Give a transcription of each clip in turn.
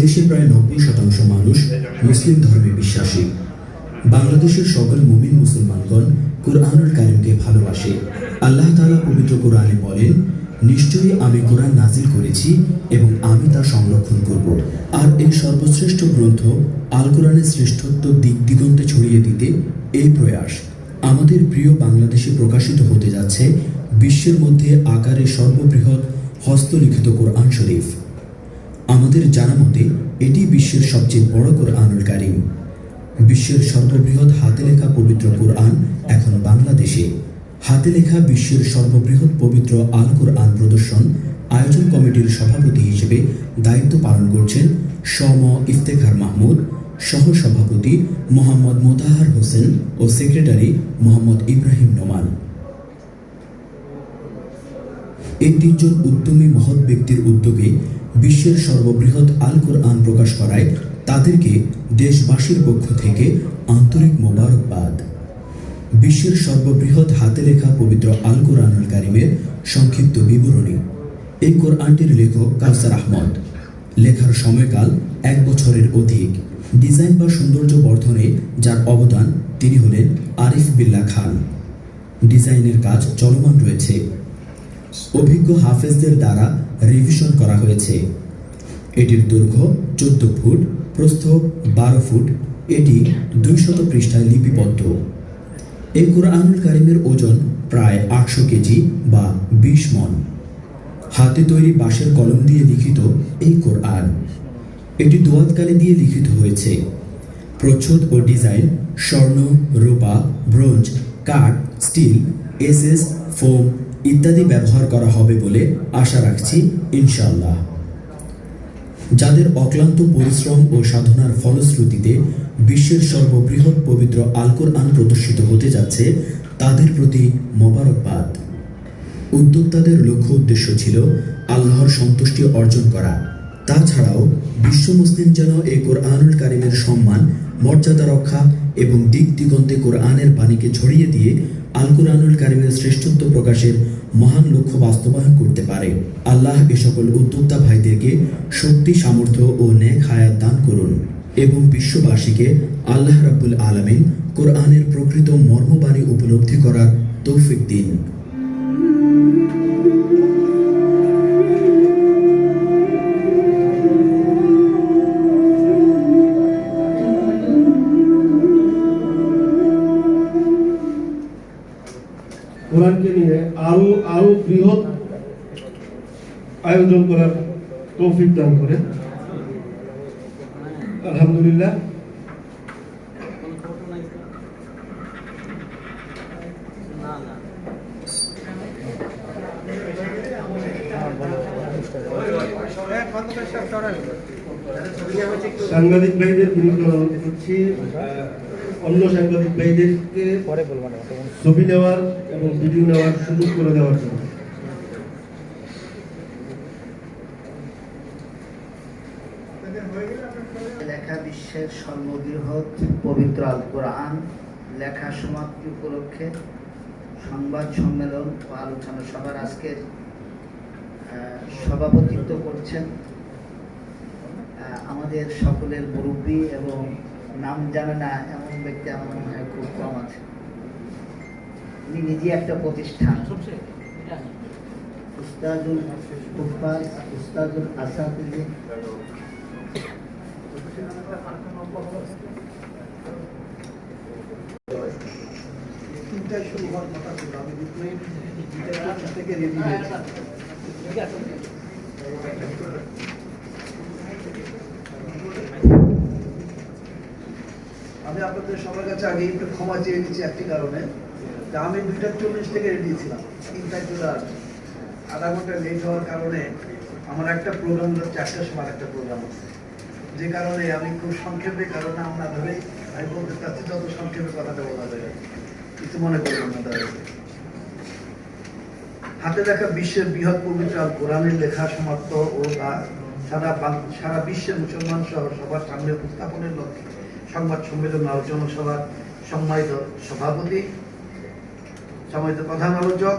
এদেশে প্রায় নব্বই শতাংশ মানুষ মুসলিম ধর্মে বিশ্বাসী। বাংলাদেশের সকল মুমিন মুসলমানগণ কোরআনুল কারিমকে ভালোবাসে। আল্লাহ তাআলা পবিত্র কোরআনে বলেন, নিশ্চয়ই আমি কোরআন নাজিল করেছি এবং আমি তা সংরক্ষণ করব। আর এই সর্বশ্রেষ্ঠ গ্রন্থ আল কোরআনের শ্রেষ্ঠত্ব দিক দিগন্তে ছড়িয়ে দিতে এই প্রয়াস। আমাদের প্রিয় বাংলাদেশে প্রকাশিত হতে যাচ্ছে বিশ্বের মধ্যে আকারে সর্ববৃহৎ হস্তলিখিত কোরআন শরীফ। আমাদের জানা মতে, এটি বিশ্বের সবচেয়ে বড় কোরআনুল কারিম। বিশ্বের সর্ববৃহৎ হাতে লেখা পবিত্র কোরআন এখন বাংলাদেশে। হাতে লেখা বিশ্বের সর্ববৃহৎ পবিত্র আল কোরআন প্রদর্শন আয়োজন কমিটির সভাপতি হিসেবে দায়িত্ব পালন করছেন সম ইফতেখার মাহমুদ, সহ সভাপতি মোহাম্মদ মোতাহার হোসেন ও সেক্রেটারি মোহাম্মদ ইব্রাহিম নোমান। এই তিনজন উদ্যমী মহৎ ব্যক্তির উদ্যোগে বিশ্বের সর্ববৃহৎ আল কোরআন প্রকাশ করায় তাদেরকে দেশবাসীর পক্ষ থেকে আন্তরিক মোবারকবাদ। বিশ্বের সর্ববৃহৎ হাতে লেখা পবিত্র আল কোরআনুল কারিমের সংক্ষিপ্ত বিবরণী। এই কোরআনটির লেখক কাউসার আহমদ। লেখার সময়কাল এক বছরের অধিক। ডিজাইন বা সৌন্দর্য বর্ধনে যার অবদান তিনি হলেন আরিফ বিল্লা খান। ডিজাইনের কাজ চলমান রয়েছে। অভিজ্ঞ হাফেজদের দ্বারা রিভিশন করা হয়েছে। এটির দৈর্ঘ্য চোদ্দ ফুট, প্রস্থ বারো ফুট, এটি দুইশত পৃষ্ঠায় লিপিবদ্ধ। এই কোরআনুল কারিমের ওজন প্রায় আটশো কেজি বা বিশ মন। হাতে তৈরি বাঁশের কলম দিয়ে লিখিত এই কোরআন। এটি দোয়াতকালে দিয়ে লিখিত হয়েছে। প্রচ্ছদ ও ডিজাইন স্বর্ণ, রূপা, ব্রোঞ্জ, কাঠ, স্টিল, এসএস, ফোম ইত্যাদি ব্যবহার করা হবে বলে আশা রাখছি, ইনশাআল্লাহ। যাদের অক্লান্ত পরিশ্রম ও সাধনার ফলশ্রুতিতে বিশ্বের সর্ববৃহৎ পবিত্র আল আন প্রদর্শিত হতে যাচ্ছে, তাদের প্রতি মোবারকবাদ। উদ্যোক্তাদের লক্ষ্য উদ্দেশ্য ছিল আল্লাহর সন্তুষ্টি অর্জন করা। তাছাড়াও বিশ্ব মুসলিম যেন এই কোরআনুল কারিমের সম্মান, মর্যাদা রক্ষা এবং দিক দিগন্তে কোরআনের বাণীকে ছড়িয়ে দিয়ে আল কোরআনুল কারিমের শ্রেষ্ঠত্ব প্রকাশের মহান লক্ষ্য বাস্তবায়ন করতে পারে। আল্লাহ এ সকল উদ্যোক্তা ভাইদেরকে শক্তি, সামর্থ্য ও ন্যাক হায়াত দান করুন এবং বিশ্ববাসীকে আল্লাহ রাব্বুল আলমিন কোরআনের প্রকৃত মর্মবাণী উপলব্ধি করার তৌফিক দিন। আরও বৃহৎ আয়োজন করার তৌফিক দান করে আলহামদুলিল্লাহ। সাংবাদিক ভাইদের বিরুদ্ধে অনুরোধ করছি অন্য সাংবাদিক ভাইদেরকে পরে বলব না ছবি নেওয়ার এবং ভিডিও নেওয়ার সুযোগ করে দেওয়ার জন্য। লেখা বিশ্বের সর্ববৃহৎ পবিত্র আল কোরআন লেখা সমাপ্তি উপলক্ষে সংবাদ সম্মেলন ও আলোচনা সভার আজকের আহ, সভাপতিত্ব করছেন আহ, আমাদের সকলের মুরব্বী এবং নাম জানে না এমন ব্যক্তি আমার মনে হয় খুব কম আছে। উনি নিজে একটা প্রতিষ্ঠান। উস্তাজুল কুফার উস্তাজুল আসাদুল্লিন তিনটায় শুরু হওয়ার কথা ছিল। আমি থেকে রেডি হয়েছি আমি আপনাদের সবার কাছে আগে একটু ক্ষমা চেয়ে নিচ্ছি একটি কারণে। আমি দুইটা চল্লিশ থেকে রেডি ছিলাম তিনটায় চলে আসব আধা ঘণ্টা লেট হওয়ার কারণে আমার একটা প্রোগ্রাম চারটার সময় একটা প্রোগ্রাম আছে। যে কারণে আমি খুব সংক্ষেপে কারণ আমরা ধরে আমি বলতে চাচ্ছি, যত সংক্ষেপে কথাটা বলা যায়। কিছু মনে করবেন না তাদের হাতে দেখা বিশ্বের বৃহৎ পবিত্র কোরআনের লেখা সমাপ্ত ও সারা সারা বিশ্বের মুসলমান সহ সবার সামনে উপস্থাপনের লক্ষ্যে। সংবাদ সম্মেলন আলোচনা সভার সম্মানিত সভাপতি, সম্মানিত প্রধান আলোচক,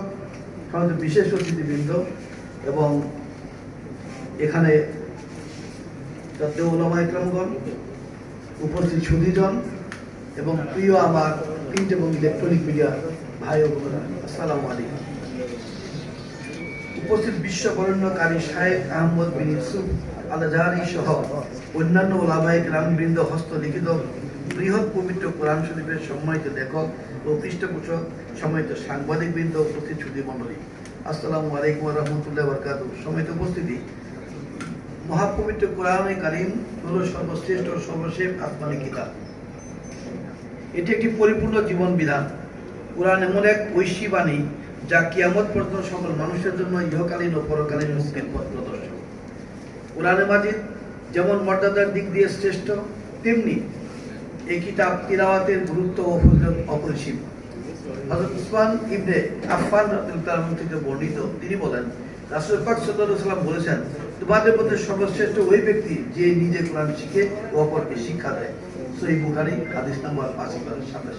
সম্মানিত বিশেষ অতিথিবৃন্দ এবং এখানে ওলামা উপস্থিত সুধীজন এবং প্রিয় আমার প্রিন্ট এবং ইলেকট্রনিক মিডিয়া ভাই ও বোনেরা, আসসালামু আলাইকুম। উপস্থিত বিশ্ব বরেণ্যকারী শাহেদ আহমদ বিন ইউসুফ আল আজহারি সহ অন্যান্য ওলামায়িক রামবৃন্দ হস্তলিখিত বৃহৎ পবিত্র কোরআন শরীফের সম্মানিত লেখক ও পৃষ্ঠপোষক সম্মানিত সাংবাদিক বৃন্দ উপস্থিত সুদী মণ্ডলী। আসসালামু আলাইকুম রহমতুল্লাহ বরকাত সম্মানিত উপস্থিতি। মহাপবিত্র কোরআনে কারিম হল সর্বশ্রেষ্ঠ সর্বশেষ আসমানি কিতাব। এটি একটি পরিপূর্ণ জীবন বিধান। কোরআন এমন এক ঐশী বাণী যা কিয়ামত পর্যন্ত সকল মানুষের জন্য ইহকালীন ও পরকালীন মুক্তির পথ প্রদর্শক কোরআনে মাজিদ যেমন মর্যাদার দিক দিয়ে শ্রেষ্ঠ, তেমনি এই কিতাব তিলাওয়াতের গুরুত্ব অপরিসীম। হযরত উসমান ইবনে থেকে বর্ণিত, তিনি বলেন বলেছেন, তোমাদের মধ্যে সর্বশ্রেষ্ঠ ওই ব্যক্তি যে নিজে কোরআন শিখে ও অপরকে শিক্ষা দেয়। সহিহ বুখারী, হাদিস নম্বর 5027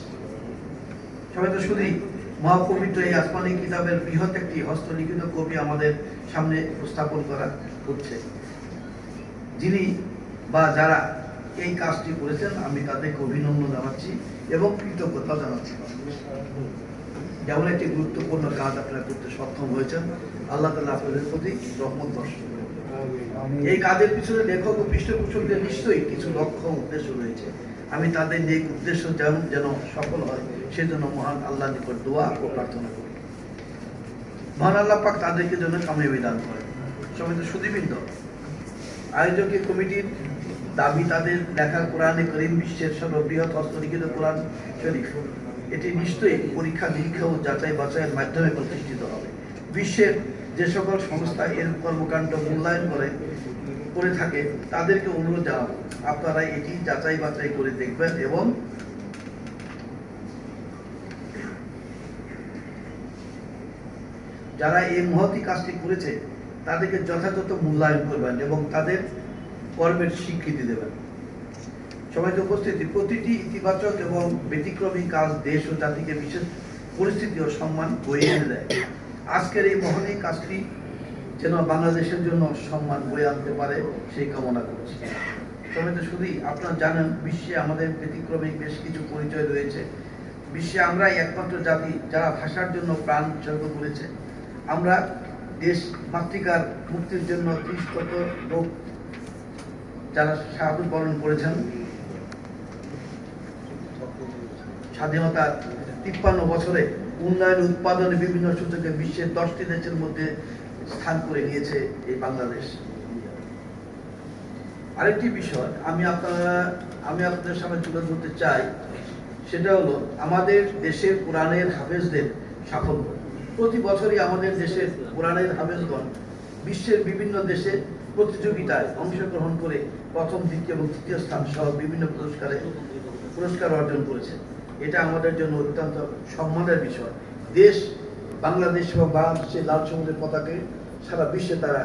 সবাই তো মহাপবিত্র এই আসমানি কিতাবের বৃহৎ একটি হস্তলিখিত কবি আমাদের সামনে উপস্থাপন করা হচ্ছে। যিনি বা যারা এই কাজটি করেছেন আমি তাদেরকে অভিনন্দন জানাচ্ছি এবং কৃতজ্ঞতা জানাচ্ছি। যেমন একটি গুরুত্বপূর্ণ কাজ আপনারা করতে সক্ষম হয়েছেন আল্লাহ তালা আপনাদের প্রতি রহমত করুন। এই কাজের পিছনে লেখক ও পৃষ্ঠপোষকদের নিশ্চয়ই কিছু লক্ষ্য উদ্দেশ্য রয়েছে। আমি তাদের এই উদ্দেশ্য যেন যেন সফল হয় সেজন্য মহান আল্লাহ নিকট দোয়া ও প্রার্থনা করি। মহান আল্লাহ পাক তাদেরকে জন্য সময় বিধান করেন। সমিত সুদীবৃন্দ। আয়োজকীয় কমিটির দাবি, তাদের লেখা কোরআনে করিম বিশ্বের সর্ববৃহৎ হস্তলিখিত কোরআন শরীফ। এটি নিশ্চয়ই পরীক্ষা, নিরীক্ষা ও যাচাই বাছাইয়ের মাধ্যমে প্রতিষ্ঠিত হবে। বিশ্বের যে সকল সংস্থা এর কর্মকাণ্ড মূল্যায়ন করে করে থাকে, তাদেরকে অনুরোধ জানাব, আপনারা এটি যাচাই বাছাই করে দেখবেন এবং যারা এই মহতি কাজটি করেছে তাদেরকে যথাযথ মূল্যায়ন করবেন এবং তাদের কর্মের স্বীকৃতি দেবেন। সবাই উপস্থিতি। প্রতিটি ইতিবাচক এবং ব্যতিক্রমী কাজ দেশ ও জাতিকে বিশেষ পরিস্থিতি ও সম্মান বয়ে এনে দেয়। আজকের এই মহনী কাজটি যেন বাংলাদেশের জন্য সম্মান বয়ে আনতে পারে, সেই কামনা করছি। তবে তো শুধুই আপনারা জানেন, বিশ্বে আমাদের ব্যতিক্রমী বেশ কিছু পরিচয় রয়েছে। বিশ্বে আমরাই একমাত্র জাতি যারা ভাষার জন্য প্রাণ উৎসর্গ করেছে। আমরা দেশ মাতৃকার মুক্তির জন্য ত্রিশ লোক যারা শাহাদত বরণ করেছেন। স্বাধীনতার তিপ্পান্ন বছরে উন্নয়ন, উৎপাদনে বিভিন্ন সূচকে বিশ্বের দশটি দেশের মধ্যে স্থান করে নিয়েছে এই বাংলাদেশ। আরেকটি বিষয় আমি আপনারা, আমি আপনাদের সামনে তুলে ধরতে চাই, সেটা হলো আমাদের দেশের কোরআনের হাফেজদের সাফল্য। প্রতি বছরই আমাদের দেশের কোরআনের হাফেজগণ বিশ্বের বিভিন্ন দেশে প্রতিযোগিতায় অংশগ্রহণ করে প্রথম, দ্বিতীয় এবং তৃতীয় স্থান সহ বিভিন্ন পুরস্কারে পুরস্কার অর্জন করেছে। এটা আমাদের জন্য অত্যন্ত সম্মানের বিষয়। দেশ, বাংলাদেশ এবং বাংলাদেশের লাল সমুদ্রের পতাকে সারা বিশ্বে তারা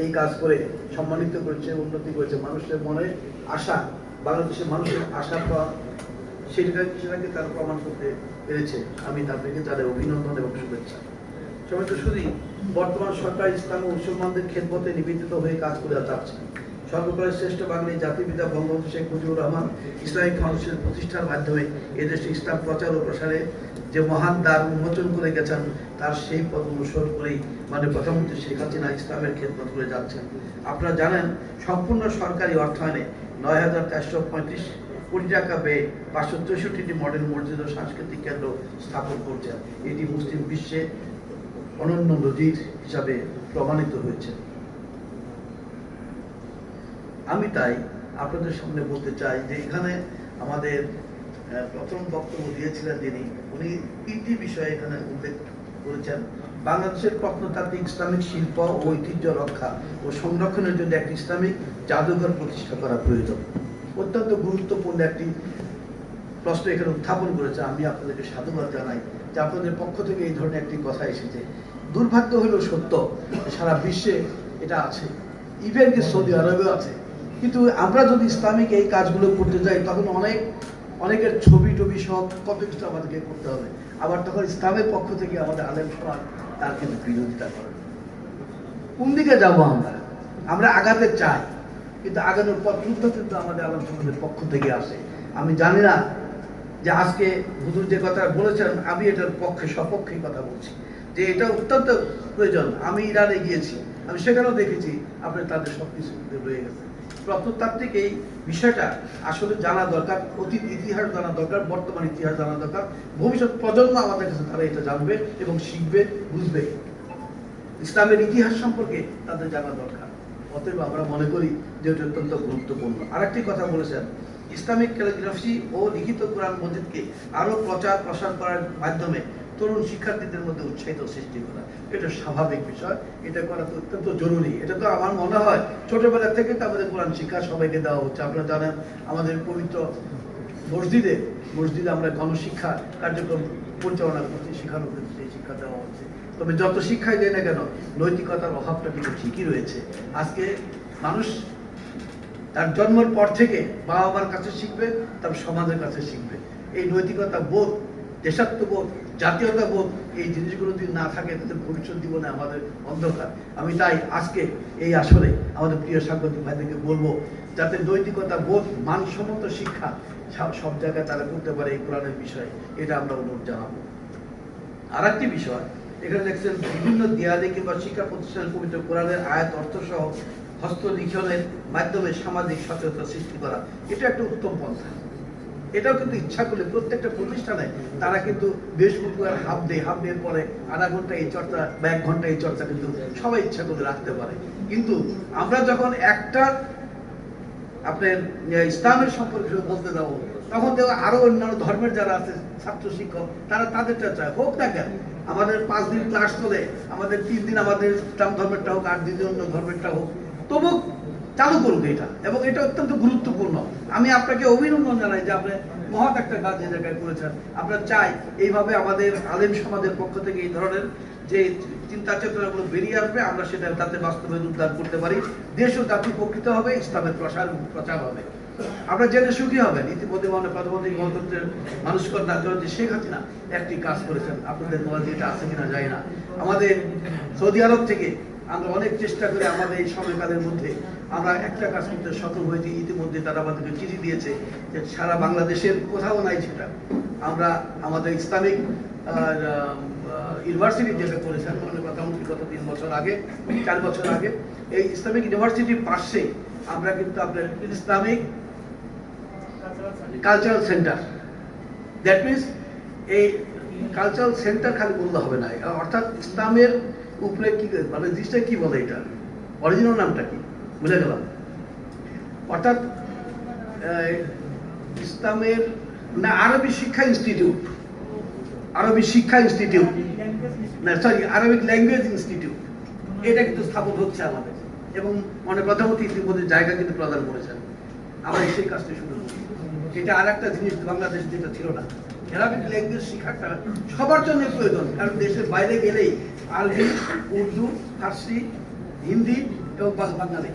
এই কাজ করে সম্মানিত করেছে, উন্নতি করেছে। মানুষের মনে আশা, বাংলাদেশের মানুষের আশা পাওয়া সেটা সেটাকে তারা প্রমাণ করতে পেরেছে। আমি তাদেরকে তাদের অভিনন্দন এবং শুভেচ্ছা। সবাই তো শুধু বর্তমান সরকার, ইসলাম ও মুসলমানদের খেদমতে নিবেদিত হয়ে কাজ করে যাচ্ছে। সর্বকালের শ্রেষ্ঠ বাঙালি জাতিপিতা বঙ্গবন্ধু শেখ মুজিবুর রহমান ইসলামিক ফাউন্ডেশন প্রতিষ্ঠার মাধ্যমে এদেশে ইসলাম প্রচার ও প্রসারে যে মহান দ্বার উন্মোচন করে গেছেন, তার সেই পথ অনুসরণ করেই মানে প্রধানমন্ত্রী শেখ হাসিনা ইসলামের খেদমত করে যাচ্ছেন। আপনারা জানেন, সম্পূর্ণ সরকারি অর্থায়নে নয় হাজার চারশো পঁয়ত্রিশ ব্যয়ে পাঁচশো চৌষট্টিটি মডেল মসজিদ ও সাংস্কৃতিক কেন্দ্র স্থাপন এটি মুসলিম বিশ্বে অনন্য নজির হিসাবে প্রমাণিত হয়েছে। আমি তাই আপনাদের সামনে বলতে চাই যে এখানে আমাদের প্রথম বক্তব্য দিয়েছিলেন যিনি, উনি তিনটি বিষয়ে এখানে উল্লেখ করেছেন। বাংলাদেশের প্রত্নতাত্ত্বিক ইসলামিক শিল্প ও ঐতিহ্য রক্ষা ও সংরক্ষণের জন্য একটি ইসলামিক জাদুঘর প্রতিষ্ঠা করা প্রয়োজন। অত্যন্ত গুরুত্বপূর্ণ একটি প্রশ্ন এখানে উত্থাপন করেছে। আমি আপনাদেরকে সাধুবাদ জানাই যে আপনাদের পক্ষ থেকে এই ধরনের একটি কথা এসেছে। দুর্ভাগ্য হলো সত্য সারা বিশ্বে এটা আছে। ইভেন কি সৌদি আরবেও আছে। কিন্তু আমরা যদি ইসলামিক এই কাজগুলো করতে যাই, তখন অনেক, অনেকের ছবি টবি সব কত কিছু আমাদেরকে করতে হবে। আবার তখন ইসলামের পক্ষ থেকে আমাদের আলেম সমাজ তার কিন্তু বিরোধিতা করে। কোন দিকে যাব আমরা? আমরা আগাতে চাই। কিন্তু আগানোর পথ কিন্তু আমাদের আলম সমাজের পক্ষ থেকে আসে। আমি জানি না যে আজকে হুজুর যে কথা বলেছেন, আমি এটার পক্ষে, সপক্ষে কথা বলছি। যে এটা অত্যন্ত প্রয়োজন। আমি ইরানে গিয়েছি, আমি সেখানেও দেখেছি আপনার তাদের সব কিছু রয়ে গেছে প্রত্নতাত্ত্বিক এই বিষয়টা আসলে জানা দরকার, অতীত ইতিহাস জানা দরকার, বর্তমান ইতিহাস জানা দরকার। ভবিষ্যৎ প্রজন্ম আমাদের কাছে তারা এটা জানবে এবং শিখবে, বুঝবে। ইসলামের ইতিহাস সম্পর্কে তাদের জানা দরকার। অতএব আমরা মনে করি যে এটা অত্যন্ত গুরুত্বপূর্ণ। আরেকটি কথা বলেছেন, ইসলামিক ক্যালিগ্রাফি ও লিখিত কোরআন মসজিদকে আরও প্রচার প্রসার করার মাধ্যমে তরুণ শিক্ষার্থীদের মধ্যে উৎসাহিত সৃষ্টি করা। এটা স্বাভাবিক বিষয়, এটা করা তো অত্যন্ত জরুরি। এটা তো আমার মনে হয়, ছোটবেলা থেকে তো আমাদের কোরআন শিক্ষা সবাইকে দেওয়া হচ্ছে আপনারা জানেন, আমাদের পবিত্র মসজিদে মসজিদে আমরা গণশিক্ষা কার্যক্রম পরিচালনা করছি করছি সেই শিক্ষা দেওয়া হচ্ছে। তবে যত শিক্ষাই দেয় না কেন, নৈতিকতার অভাবটা কিন্তু ঠিকই রয়েছে। আজকে মানুষ তার জন্মের পর থেকে বাবা মার কাছে শিখবে, তারপর সমাজের কাছে শিখবে। এই নৈতিকতা বোধ, দেশাত্মবোধ জাতীয়তা বোধ এই জিনিসগুলো যদি না থাকে তাদের ভবিষ্যৎ জীবনে আমাদের অন্ধকার। আমি তাই আজকে এই আসরে আমাদের প্রিয় সাংবাদিক ভাইদেরকে বলব, যাতে নৈতিকতা বোধ, মানসম্মত শিক্ষা সব- সব জায়গায় তারা করতে পারে এই কোরআনের বিষয়ে। এটা আমরা অনুরোধ জানাব। আর একটি বিষয় এখানে দেখছেন বিভিন্ন দেয়ালে কিংবা শিক্ষা প্রতিষ্ঠানের পবিত্র কোরআনের আয়াত অর্থ সহ হস্তলিখনের মাধ্যমে সামাজিক সচেতনতা সৃষ্টি করা। এটা একটা উত্তম পন্থা। এটাও কিন্তু ইচ্ছা করলে প্রত্যেকটা প্রতিষ্ঠানে তারা কিন্তু বৃহস্পতিবার হাফ ডে হাফ ডে পরে আধা ঘণ্টা এই চর্চা বা এক ঘণ্টা এই চর্চা কিন্তু সবাই ইচ্ছা করলে রাখতে পারে। কিন্তু আমরা যখন একটা আপনার ইসলামের সম্পর্কে বলতে যাব, তখন দেখো আরও অন্যান্য ধর্মের যারা আছে, ছাত্র, শিক্ষক, তারা তাদেরটা চায়। হোক না কেন আমাদের পাঁচ দিন ক্লাস চলে, আমাদের তিন দিন আমাদের ইসলাম ধর্মেরটা হোক আট দিন অন্য ধর্মেরটা হোক। তবু চালু করুক এটা, এবং এটা অত্যন্ত গুরুত্বপূর্ণ। আমি আপনাকে অভিনন্দন জানাই যে আপনি মহৎ একটা কাজ যে জায়গায় করেছেন। আমরা চাই এইভাবে আমাদের আলেম সমাজের পক্ষ থেকে এই ধরনের যে চিন্তা চেতনাগুলো বেরিয়ে আসবে, আমরা সেটা তাতে বাস্তবে উদ্ধার করতে পারি। দেশ ও জাতি উপকৃত হবে, ইসলামের প্রসার প্রচার হবে। আমরা জেনে সুখী হবেন ইতিমধ্যে মানে প্রধানমন্ত্রী গণতন্ত্রের মানুষ কন্যা জয়ন্তী শেখ হাসিনা একটি কাজ করেছেন, আপনাদের নলেজ এটা আছে কিনা যায় না। আমাদের সৌদি আরব থেকে আমরা অনেক চেষ্টা করে আমাদের এই সময়কালের মধ্যে আমরা একটা কাজ করতে সফল হয়েছি, ইতিমধ্যে তারা আমাদেরকে চিঠি দিয়েছে যে সারা বাংলাদেশের কোথাও নাই সেটা। আমরা আমাদের ইসলামিক ইউনিভার্সিটি যেটা করেছেন মানে প্রধানমন্ত্রী গত তিন বছর আগে, চার বছর আগে, এই ইসলামিক ইউনিভার্সিটির পাশে আমরা কিন্তু আপনার Islamic cultural centre that means এই কালচারাল সেন্টার খালি বললে হবে না। অর্থাৎ ইসলামের উপরে কি মানে জিনিসটা কি বলে এটা? অরিজিনাল নামটা কি? বুঝে গেলাম? অর্থাৎ ইসলামের, না, আরবি শিক্ষা ইনস্টিটিউট আরবি শিক্ষা ইনস্টিটিউট না সরি আরবিক ল্যাঙ্গুয়েজ ইনস্টিটিউট এটা কিন্তু স্থাপন হচ্ছে আমাদের। এবং মানে প্রধানমন্ত্রী ইতিমধ্যে জায়গা কিন্তু প্রদান করেছেন। আমরা সেই কাজটা শুরু করি এটা আর একটা জিনিস বাংলাদেশ যেটা ছিল না। অ্যারাবিক ল্যাঙ্গুয়েজ শেখাটা সবার জন্য প্রয়োজন, কারণ দেশের বাইরে গেলেই আরবি, উর্দু, ফার্সি, হিন্দি এবং বাঙালি,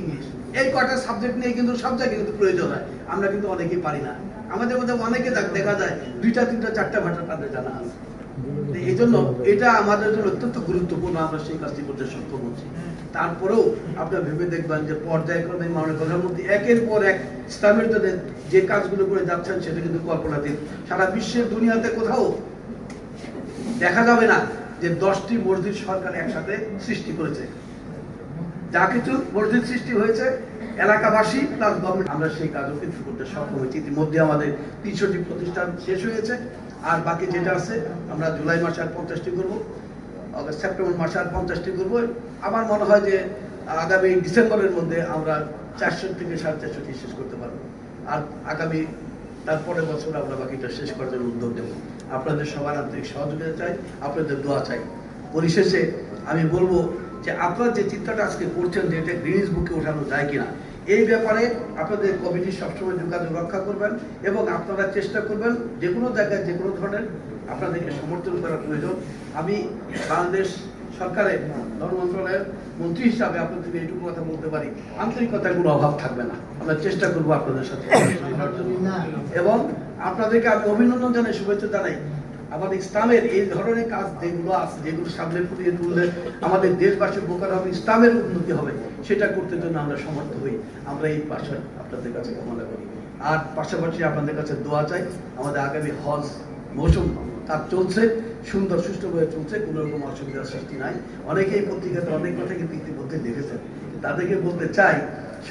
ইংলিশ। এই কটা সাবজেক্ট নিয়ে কিন্তু সব জায়গায় কিন্তু প্রয়োজন হয়। আমরা কিন্তু অনেকেই পারি না। আমাদের মধ্যে অনেকে দেখা যায়, দুইটা, তিনটা, চারটা ভাষা তাদের জানা আছে। এই জন্য এটা আমাদের জন্য অত্যন্ত গুরুত্বপূর্ণ, আমরা সেই কাজটি করতে সক্ষম হচ্ছি। তারপরেও ভেবে দেখবেন যে পর্যায়ক্রমে মাননীয় প্রধানমন্ত্রী একের পর এক ইসলামের জন্য যে কাজগুলো করে যাচ্ছেন, সেটা কিন্তু কল্পনাতীত। সারা বিশ্বের দুনিয়াতে কোথাও দেখা যাবে না যে দশটি মসজিদ সরকার একসাথে সৃষ্টি করেছে। যা কিছু মসজিদ সৃষ্টি হয়েছে, এলাকাবাসী প্লাস গভর্নমেন্ট আমরা সেই কাজও কিন্তু করতে সক্ষম হয়েছি। ইতিমধ্যে আমাদের তিনশোটি প্রতিষ্ঠান শেষ হয়েছে। আর বাকি যেটা আছে, আমরা জুলাই মাসে আর পঞ্চাশটি করব আগস্ট সেপ্টেম্বর মাসে আর পঞ্চাশটি করব। আমার মনে হয় যে, আগামী ডিসেম্বরের মধ্যে আমরা চারশো থেকে সাড়ে চারশোটি শেষ করতে পারব। আর আগামী তারপরের বছর আমরা বাকিটা শেষ করার জন্য উদ্যোগ নেব। আপনাদের সবার আন্তরিক সহযোগিতা চাই, আপনাদের দোয়া চাই। পরিশেষে আমি বলব যে, আপনার যে চিন্তাটা আজকে করছেন যে, এটা গ্রিনিজ বুকে ওঠানো যায় কিনা এই ব্যাপারে আপনাদের কমিটি সবসময় যোগাযোগ রক্ষা করবেন এবং আপনারা চেষ্টা করবেন যে কোনো জায়গায় যে কোনো ধরনের আপনাদেরকে সমর্থন করার প্রয়োজন। আমি বাংলাদেশ সরকারের ধর্ম মন্ত্রণালয়ের মন্ত্রী হিসাবে আপনাদের এইটুকু কথা বলতে পারি। আন্তরিকতার কোনো অভাব থাকবে না। আমরা চেষ্টা করব আপনাদের সাথে এবং আপনাদেরকে আমি অভিনন্দন জানাই শুভেচ্ছা জানাই। আমাদের ইসলামের এই ধরনের কাজ যেগুলো আছে, যেগুলো সামনে ফুটিয়ে তুললে আমাদের দেশবাসীর উপকার হবে, ইসলামের উন্নতি হবে, সেটা করতে জন্য আমরা সমর্থ হই। আমরা এই পাশে আপনাদের কাছে কামনা করি। আর পাশাপাশি আপনাদের কাছে দোয়া চাই, আমাদের আগামী হজ মৌসুম তার চলছে, সুন্দর সুষ্ঠুভাবে চলছে, কোনো রকম অসুবিধার সৃষ্টি নাই। অনেকেই পত্রিকাতে অনেক কথা কিন্তু ইতিমধ্যে দেখেছেন তাদেরকে বলতে চাই,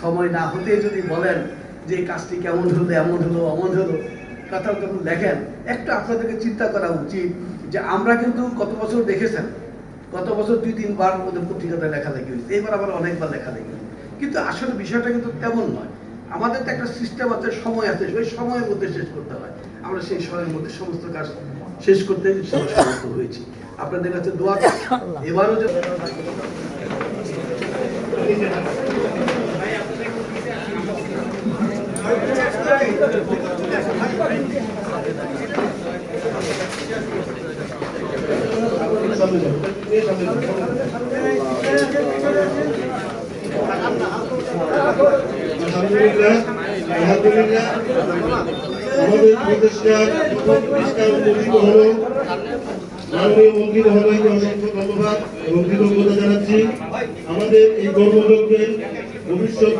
সময় না হতে যদি বলেন যে কাজটি কেমন হলো, এমন হলো, অমন হলো কথা যখন লেখেন একটা আপনাদেরকে চিন্তা করা উচিত যে আমরা কিন্তু গত বছর দেখেছেন গত বছর দুই তিনবার ওদের পত্রিকাতে লেখালেখি হয়েছে। এবার আবার অনেকবার লেখালেখি হয়েছে। কিন্তু আসলে বিষয়টা কিন্তু তেমন নয়। আমাদের তো একটা সিস্টেম আছে সময় আছে ওই সময়ের মধ্যে শেষ করতে হয়। আমরা সেই সময়ের মধ্যে সমস্ত কাজ শেষ করতে সমর্থ হয়েছি। আপনাদের কাছে দোয়া এবারও যে সামনে যাও আলহামদুলিল্লাহ আলহামদুলিল্লাহ আমাদের প্রতিষ্ঠার প্রথম পৃষ্ঠা উন্মোচিত হলো মাননীয় ধন্যবাদ এবং কৃতজ্ঞতা জানাচ্ছি আমাদের এই কর্মযজ্ঞের ভবিষ্যৎ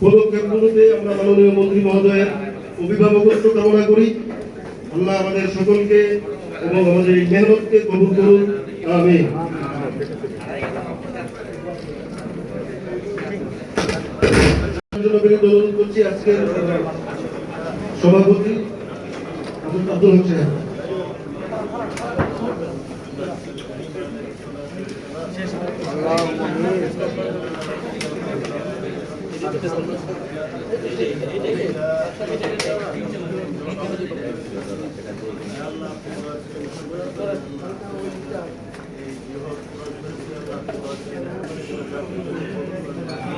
পদক্ষেপগুলোতে আমরা মাননীয় মন্ত্রী মহোদয়ের অভিভাবকত্ব কামনা করি। আল্লাহ আমাদের সকলকে এবং আমাদের মেহনতকে কবুল করুন। আমি করছি সভাপতি আব্দুল- হক এই